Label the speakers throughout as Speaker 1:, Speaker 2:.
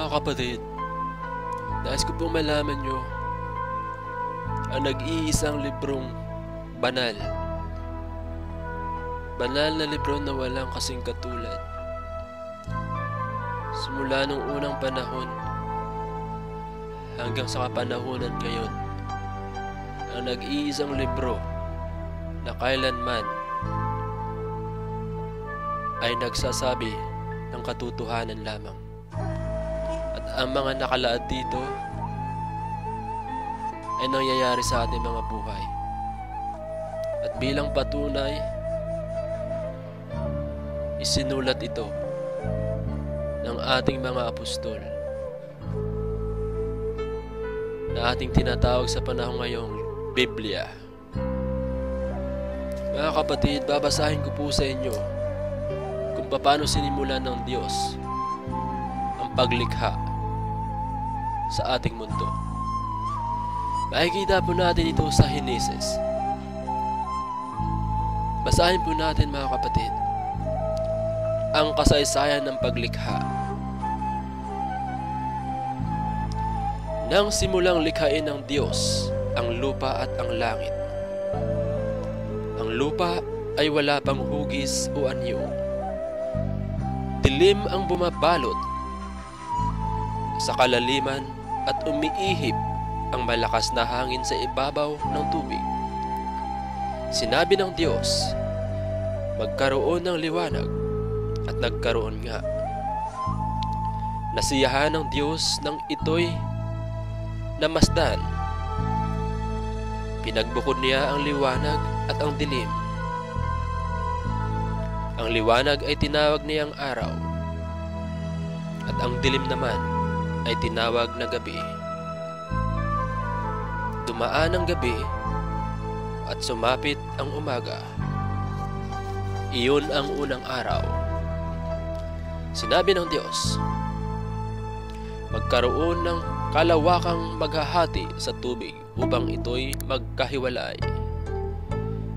Speaker 1: Mga kapatid, nais ko pong malaman nyo ang nag-iisang librong banal. Banal na libro na walang kasing katulad. Simula nung unang panahon hanggang sa kapanahonan ngayon, ang nag-iisang libro na kailanman ay nagsasabi ng katotohanan lamang. Ang mga nakalaad dito ay nangyayari sa ating mga buhay. At bilang patunay, isinulat ito ng ating mga apostol na ating tinatawag sa panahon ngayong Biblia. Mga kapatid, babasahin ko po sa inyo kung paano sinimulan ng Diyos ang paglikha sa ating mundo. Makikita po natin ito sa Genesis. Basahin po natin mga kapatid ang kasaysayan ng paglikha. Nang simulang likhain ng Diyos ang lupa at ang langit. Ang lupa ay wala pang hugis o anyo. Dilim ang bumabalot sa kalaliman at umiihip ang malakas na hangin sa ibabaw ng tubig. Sinabi ng Diyos, magkaroon ng liwanag at nagkaroon nga. Nasiyahan ng Diyos ng ito'y namasdan. Pinagbukod niya ang liwanag at ang dilim. Ang liwanag ay tinawag niyang araw at ang dilim naman ay tinawag na gabi. Dumaan ang gabi at sumapit ang umaga. Iyon ang unang araw. Sinabi ng Diyos, magkaroon ng kalawakang maghahati sa tubig upang ito'y magkahiwalay.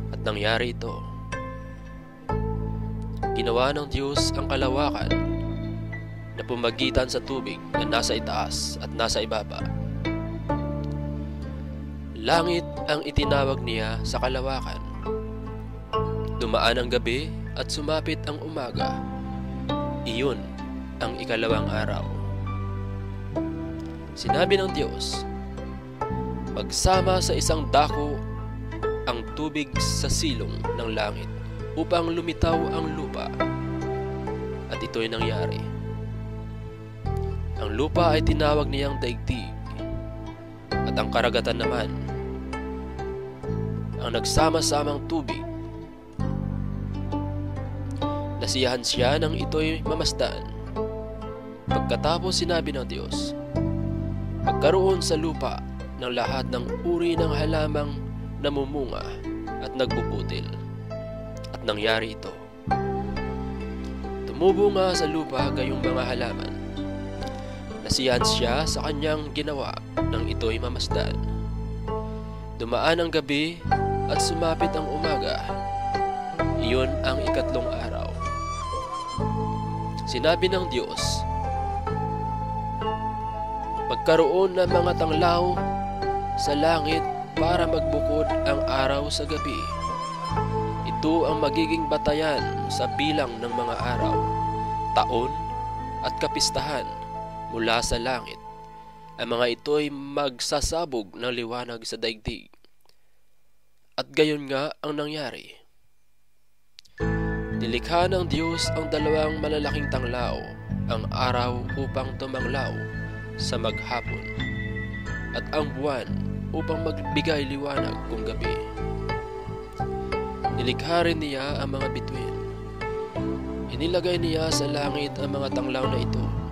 Speaker 1: At nangyari ito. Ginawa ng Diyos ang kalawakan na pumagitan sa tubig na nasa itaas at nasa ibaba. Langit ang itinawag niya sa kalawakan. Dumaan ang gabi at sumapit ang umaga. Iyon ang ikalawang araw. Sinabi ng Diyos, Magsama sa isang dako ang tubig sa silong ng langit upang lumitaw ang lupa. At ito'y nangyari. Ang lupa ay tinawag niyang daigdig at ang karagatan naman ang nagsama-samang tubig. Nasiyahan siya nang ito'y mamasdan. Pagkatapos sinabi ng Diyos, Magkaroon sa lupa ng lahat ng uri ng halamang namumunga at nagbubutil. At nangyari ito. Tumubo nga sa lupa gayong mga halaman. Nasiyahan siya sa kanyang ginawa nang ito'y mamasdan. Dumaan ang gabi at sumapit ang umaga. Iyon ang ikatlong araw. Sinabi ng Diyos, Magkaroon ng mga tanglaw sa langit para magbukod ang araw sa gabi. Ito ang magiging batayan sa bilang ng mga araw, taon at kapistahan mula sa langit. Ang mga ito'y magsasabog ng liwanag sa daigdig. At gayon nga ang nangyari. Nilikha ng Diyos ang dalawang malalaking tanglaw, ang araw upang tumanglaw sa maghapon, at ang buwan upang magbigay liwanag kung gabi. Nilikha rin niya ang mga bituin. Inilagay niya sa langit ang mga tanglaw na ito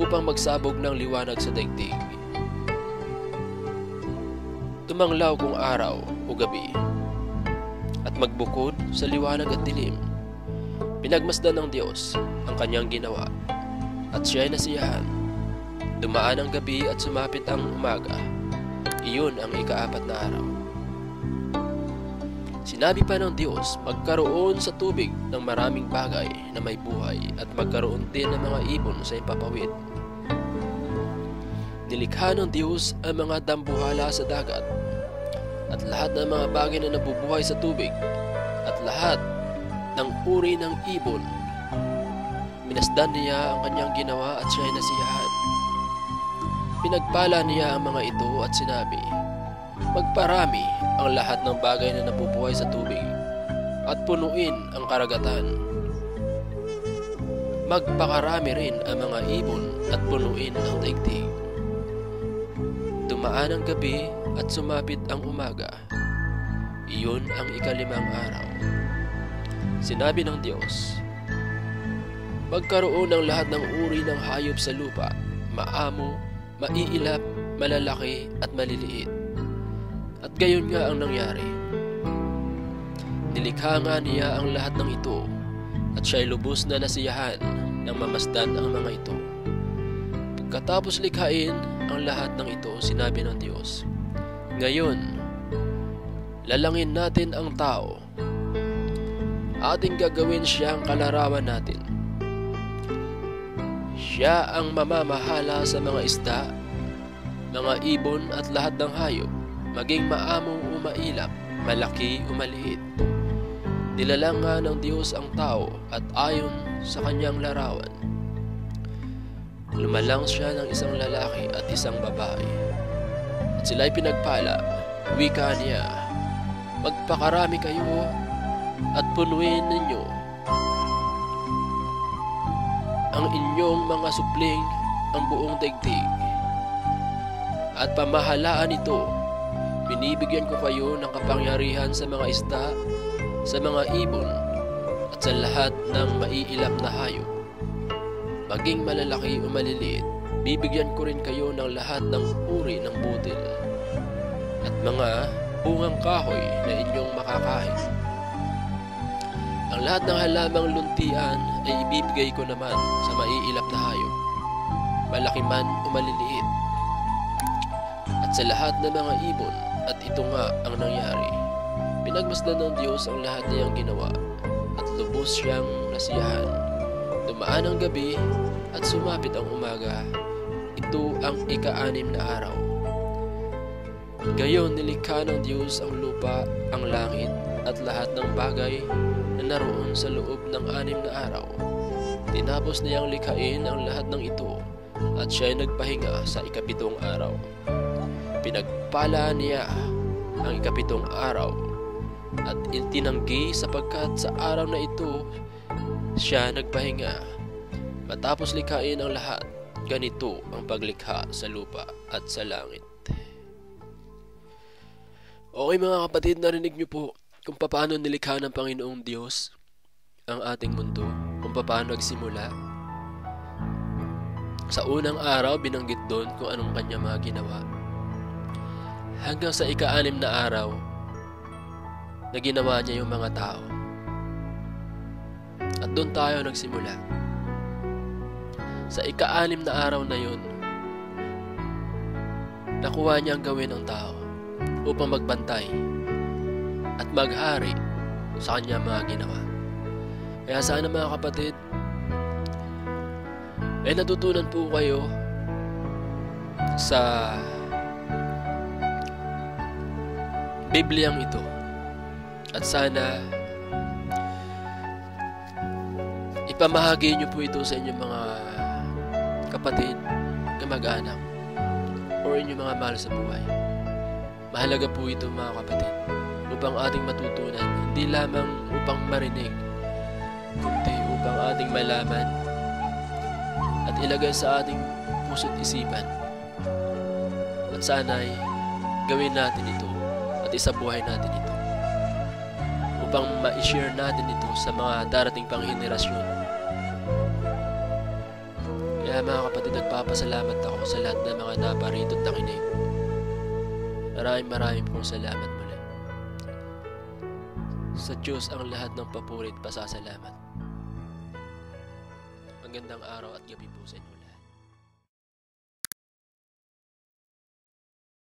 Speaker 1: upang magsabog ng liwanag sa daigdig. Tumanglaw kung araw o gabi at magbukod sa liwanag at dilim. Pinagmasdan ng Diyos ang kanyang ginawa at siya ay nasiyahan. Dumaan ang gabi at sumapit ang umaga. Iyon ang ikaapat na araw. Sinabi pa ng Diyos, magkaroon sa tubig ng maraming bagay na may buhay at magkaroon din ng mga ibon sa impapawid. Nilikha ng Diyos ang mga dambuhala sa dagat at lahat ng mga bagay na nabubuhay sa tubig at lahat ng uri ng ibon. Minasdan niya ang kanyang ginawa at siya'y nasiyahan. Pinagpala niya ang mga ito at sinabi, Magparami ang lahat ng bagay na nabubuhay sa tubig at punuin ang karagatan. Magpakarami rin ang mga ibon at punuin ang daigdig. Dumaan ang gabi at sumapit ang umaga. Iyon ang ikalimang araw. Sinabi ng Diyos, Magkaroon ng lahat ng uri ng hayop sa lupa, maamo, maiilap, malalaki at maliliit. At gayon nga ang nangyari. Nilikha nga niya ang lahat ng ito at siya'y lubos na nasiyahan nang mamasdan ang mga ito. Pagkatapos likhain ang lahat ng ito, sinabi ng Diyos, Ngayon, lalangin natin ang tao. Ating gagawin siyang kalarawan natin. Siya ang mamamahala sa mga isda, mga ibon at lahat ng hayop, maging maamo o mailap, malaki o maliit. Nilalang nga ng Diyos ang tao at ayon sa kanyang larawan. Lumalang siya ng isang lalaki at isang babae. At sila'y pinagpala, wika niya, Magpakarami kayo at punuin ninyo ang inyong mga supling ang buong daigdig. At pamahalaan ito, binibigyan ko kayo ng kapangyarihan sa mga isda, sa mga ibon, at sa lahat ng maiilap na hayop. Maging malalaki o maliliit, bibigyan ko rin kayo ng lahat ng uri ng butil at mga bungang kahoy na inyong makakain. Ang lahat ng halamang luntian ay ibibigay ko naman sa maiilap na hayop, malaki man o maliliit. At sa lahat ng mga ibon, at ito nga ang nangyari. Pinagmasdan ng Diyos ang lahat niyang ginawa, at lubos siyang nasiyahan. Dumaan ang gabi, at sumapit ang umaga. Ito ang ika-anim na araw. Gayon nilikha ng Diyos ang lupa, ang langit, at lahat ng bagay na naroon sa loob ng anim na araw. Tinapos niyang likhain ang lahat ng ito at siya ay nagpahinga sa ikapitong araw. Pinagpala niya ang ikapitong araw at itinanggi sapagkat sa araw na ito siya nagpahinga. Matapos likhain ang lahat, ganito ang paglikha sa lupa at sa langit. Okay mga kapatid, narinig niyo po kung paano nilikha ng Panginoong Diyos ang ating mundo, kung paano nagsimula. Sa unang araw, binanggit doon kung anong kanya mga ginawa. Hanggang sa ika-anim na araw, na ginawa niya yung mga tao. At doon tayo nagsimula. Sa ika-anim na araw na yun, nakuha niya ang gawin ng tao upang magbantay at maghari sa kanya mga ginawa. Kaya sana mga kapatid, ay natutunan po kayo sa Bibliang ito. At sana ipamahagi niyo po ito sa inyong mga kapatid, kamag-anak, or inyong mga mahal sa buhay. Mahalaga po ito mga kapatid upang ating matutunan, hindi lamang upang marinig, kundi upang ating malaman at ilagay sa ating puso't isipan. At sana'y gawin natin ito at isabuhay natin ito upang ma-share natin ito sa mga darating pang henerasyon. Kaya mga kapatid, nagpapasalamat ako sa lahat ng mga naparito at nakinig. Maraming maraming pong salamat muli. Sa Diyos ang lahat ng papurit pasasalamat. Magandang araw at gabi po sa inyo.